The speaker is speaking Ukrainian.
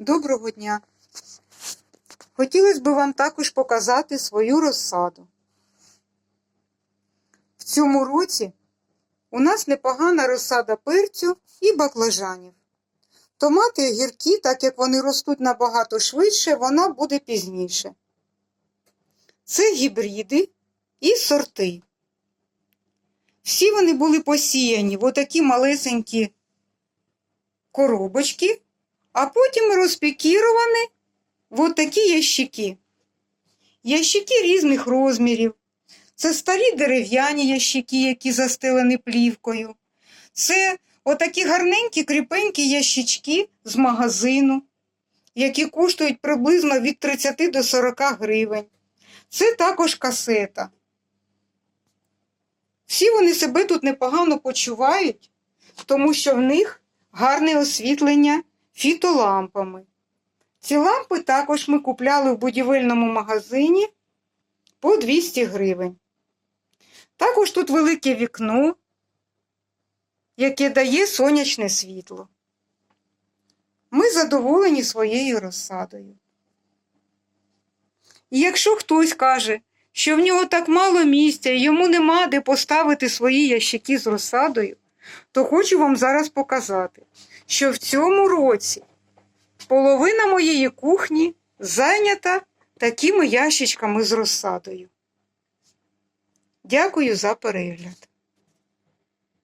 Доброго дня! Хотілося б вам також показати свою розсаду. В цьому році у нас непогана розсада перцю і баклажанів. Томати огірки, так як вони ростуть набагато швидше, вона буде пізніше. Це гібриди і сорти. Всі вони були посіяні в отакі малесенькі коробочки, а потім розпікіровані в отакі ящики. Ящики різних розмірів. Це старі дерев'яні ящики, які застелені плівкою. Це отакі гарненькі кріпенькі ящички з магазину, які коштують приблизно від 30 до 40 гривень. Це також касета. Всі вони себе тут непогано почувають, тому що в них гарне освітлення фітолампами. Ці лампи також ми купляли в будівельному магазині по 200 гривень. Також тут велике вікно, яке дає сонячне світло. Ми задоволені своєю розсадою. І якщо хтось каже, що в нього так мало місця і йому нема де поставити свої ящики з розсадою, то хочу вам зараз показати, що в цьому році половина моєї кухні зайнята такими ящичками з розсадою. Дякую за перегляд.